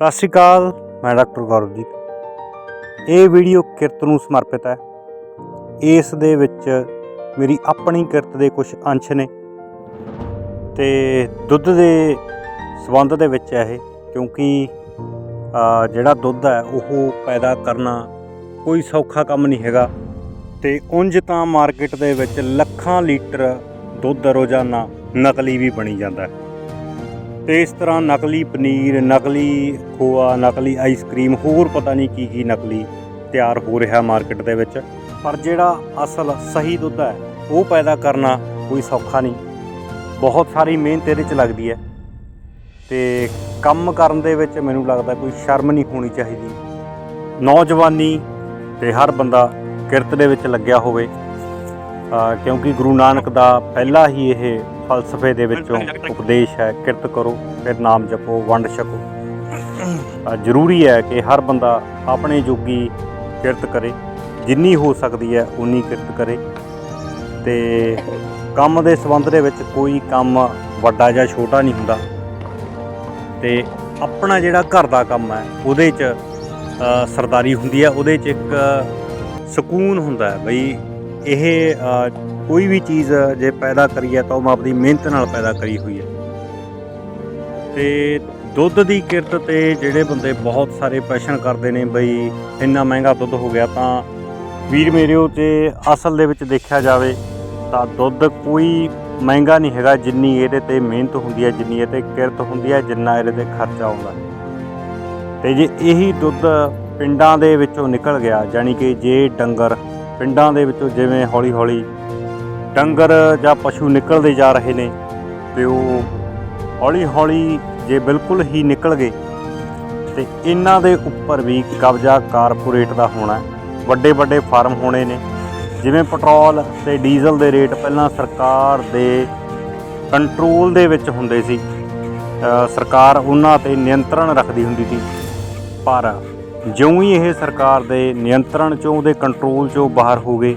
ਸਤਿ ਸ਼੍ਰੀ ਅਕਾਲ, ਮੈਂ ਡਾਕਟਰ ਗੌਰਵਜੀਤ। ਇਹ ਵੀਡੀਓ ਕਿਰਤ ਨੂੰ ਸਮਰਪਿਤ ਹੈ। ਇਸ ਦੇ ਵਿੱਚ ਮੇਰੀ ਆਪਣੀ ਕਿਰਤ ਦੇ ਕੁਝ ਅੰਸ਼ ਨੇ ਤੇ ਦੁੱਧ ਦੇ ਸਬੰਧ ਦੇ ਵਿੱਚ ਹੈ ਇਹ, ਕਿਉਂਕਿ ਜਿਹੜਾ ਦੁੱਧ ਹੈ, ਉਹ ਪੈਦਾ ਕਰਨਾ ਕੋਈ ਸੌਖਾ ਕੰਮ ਨਹੀਂ ਹੈਗਾ ਤੇ ਉਂਝ ਤਾਂ ਮਾਰਕੀਟ ਦੇ ਵਿੱਚ ਲੱਖਾਂ ਲੀਟਰ ਦੁੱਧ ਰੋਜ਼ਾਨਾ ਨਕਲੀ ਵੀ ਬਣੀ ਜਾਂਦਾ ਹੈ। ਤੇ ਇਸ ਤਰ੍ਹਾਂ ਨਕਲੀ ਪਨੀਰ, ਨਕਲੀ ਖੋਆ, ਨਕਲੀ ਆਈਸਕ੍ਰੀਮ, ਹੋਰ ਪਤਾ ਨਹੀਂ ਕੀ ਕੀ ਨਕਲੀ ਤਿਆਰ ਹੋ ਰਿਹਾ ਮਾਰਕੀਟ ਦੇ ਵਿੱਚ। ਪਰ ਜਿਹੜਾ ਅਸਲ ਸਹੀ ਦੁੱਧ ਹੈ, ਉਹ ਪੈਦਾ ਕਰਨਾ ਕੋਈ ਸੌਖਾ ਨਹੀਂ। ਬਹੁਤ ਸਾਰੀ ਮਿਹਨਤ ਇਹਦੇ 'ਚ ਲੱਗਦੀ ਹੈ। ਤੇ ਕੰਮ ਕਰਨ ਦੇ ਵਿੱਚ ਮੈਨੂੰ ਲੱਗਦਾ ਕੋਈ ਸ਼ਰਮ ਨਹੀਂ ਹੋਣੀ ਚਾਹੀਦੀ। ਨੌਜਵਾਨੀ ਤੇ ਹਰ ਬੰਦਾ ਕਿਰਤ ਦੇ ਵਿੱਚ ਲੱਗਿਆ ਹੋਵੇ। ਕਿਉਂਕਿ ਗੁਰੂ ਨਾਨਕ ਦਾ ਪਹਿਲਾ ਹੀ ਇਹ ਫਲਸਫੇ ਦੇ ਵਿੱਚੋਂ ਉਪਦੇਸ਼ ਹੈ, ਕਿਰਤ ਕਰੋ, ਫਿਰ ਨਾਮ ਜਪੋ, ਵੰਡ ਛਕੋ। ਜ਼ਰੂਰੀ ਹੈ ਕਿ ਹਰ ਬੰਦਾ ਆਪਣੇ ਜੋਗੀ ਕਿਰਤ ਕਰੇ, ਜਿੰਨੀ ਹੋ ਸਕਦੀ ਹੈ ਉਨੀ ਕਿਰਤ ਕਰੇ। ਤੇ ਕੰਮ ਦੇ ਸੰਬੰਧ ਦੇ ਵਿੱਚ ਕੋਈ ਕੰਮ ਵੱਡਾ ਜਾਂ ਛੋਟਾ ਨਹੀਂ ਹੁੰਦਾ। ਤੇ ਆਪਣਾ ਜਿਹੜਾ ਘਰ ਦਾ ਕੰਮ ਹੈ, ਉਹਦੇ 'ਚ ਸਰਦਾਰੀ ਹੁੰਦੀ ਹੈ, ਉਹਦੇ 'ਚ ਇੱਕ ਸਕੂਨ ਹੁੰਦਾ ਹੈ, ਬਈ ਇਹ ਕੋਈ ਵੀ ਚੀਜ਼ ਜੇ ਪੈਦਾ ਕਰੀ ਹੈ ਤਾਂ ਉਹ ਆਪਣੀ ਮਿਹਨਤ ਨਾਲ ਪੈਦਾ ਕਰੀ ਹੋਈ ਹੈ। ਤੇ ਦੁੱਧ ਦੀ ਕਿਰਤ ਤੇ ਜਿਹੜੇ ਬੰਦੇ ਬਹੁਤ ਸਾਰੇ ਪੈਸ਼ਨ ਕਰਦੇ ਨੇ ਬਈ ਇੰਨਾ ਮਹਿੰਗਾ ਦੁੱਧ ਹੋ ਗਿਆ ਤਾਂ ਵੀਰ ਮੇਰੇ ਉਹ ਤੇ ਅਸਲ ਦੇ ਵਿੱਚ ਦੇਖਿਆ ਜਾਵੇ ਤਾਂ ਦੁੱਧ ਕੋਈ ਮਹਿੰਗਾ ਨਹੀਂ ਹੈਗਾ ਜਿੰਨੀ ਇਹਦੇ ਤੇ ਮਿਹਨਤ ਹੁੰਦੀ ਹੈ, ਜਿੰਨੀ ਇਹਦੇ ਕਿਰਤ ਹੁੰਦੀ ਹੈ, ਜਿੰਨਾ ਇਹਦੇ ਤੇ ਖਰਚਾ ਆਉਂਦਾ ਤੇ ਜੇ ਇਹੀ ਦੁੱਧ ਪਿੰਡਾਂ ਦੇ ਵਿੱਚੋਂ ਨਿਕਲ ਗਿਆ ਯਾਨੀ ਕਿ ਜੇ ਡੰਗਰ ਪਿੰਡਾਂ ਦੇ ਵਿੱਚੋਂ ਜਿਵੇਂ ਹੌਲੀ ਹੌਲੀ ਡੰਗਰ ਜਾਂ ਪਸ਼ੂ ਨਿਕਲਦੇ ਜਾ ਰਹੇ ਨੇ ਤੇ ਉਹ ਹੌਲੀ ਹੌਲੀ ਜੇ ਬਿਲਕੁਲ ਹੀ ਨਿਕਲ ਗਏ ਤੇ ਇਹਨਾਂ ਦੇ ਉੱਪਰ ਵੀ ਕਬਜ਼ਾ ਕਾਰਪੋਰੇਟ ਦਾ ਹੋਣਾ ਵੱਡੇ ਵੱਡੇ ਫਾਰਮ ਹੋਣੇ ਨੇ। ਜਿਵੇਂ ਪੈਟਰੋਲ ਤੇ ਡੀਜ਼ਲ ਦੇ ਰੇਟ ਪਹਿਲਾਂ ਸਰਕਾਰ ਦੇ ਕੰਟਰੋਲ ਦੇ ਵਿੱਚ ਹੁੰਦੇ ਸੀ। ਸਰਕਾਰ ਉਹਨਾਂ ਤੇ ਨਿਯੰਤਰਣ ਰੱਖਦੀ ਹੁੰਦੀ ਸੀ। ਪਰ ਜਿਉਂ ਹੀ ਇਹ ਸਰਕਾਰ ਦੇ ਨਿਯੰਤਰਣ ਚੋਂ ਉਹਦੇ ਕੰਟਰੋਲ ਚੋਂ ਬਾਹਰ ਹੋ ਗਏ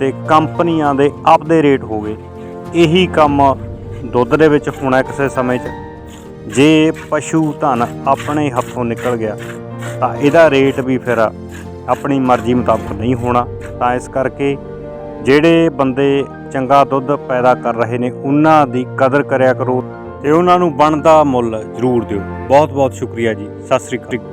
ਤੇ ਕੰਪਨੀਆਂ ਦੇ ਆਪਦੇ ਰੇਟ ਹੋ ਗਏ, ਇਹੀ ਕੰਮ ਦੁੱਧ ਦੇ ਵਿੱਚ ਹੋਣਾ ਕਿਸੇ ਸਮੇਂ 'ਚ। ਜੇ ਪਸ਼ੂ ਧਨ ਆਪਣੇ ਹੱਥੋਂ ਨਿਕਲ ਗਿਆ, ਤਾਂ ਇਹਦਾ ਰੇਟ ਵੀ ਫਿਰ ਆਪਣੀ ਮਰਜ਼ੀ ਮੁਤਾਬਕ ਨਹੀਂ ਹੋਣਾ। ਤਾਂ ਇਸ ਕਰਕੇ ਜਿਹੜੇ ਬੰਦੇ ਚੰਗਾ ਦੁੱਧ ਪੈਦਾ ਕਰ ਰਹੇ ਨੇ, ਉਹਨਾਂ ਦੀ ਕਦਰ ਕਰਿਆ ਕਰੋ ਤੇ ਉਹਨਾਂ ਨੂੰ ਬਣਦਾ ਮੁੱਲ ਜ਼ਰੂਰ ਦਿਓ। ਬਹੁਤ ਬਹੁਤ ਸ਼ੁਕਰੀਆ ਜੀ। ਸਤਿ ਸ੍ਰੀ ਅਕਾਲ।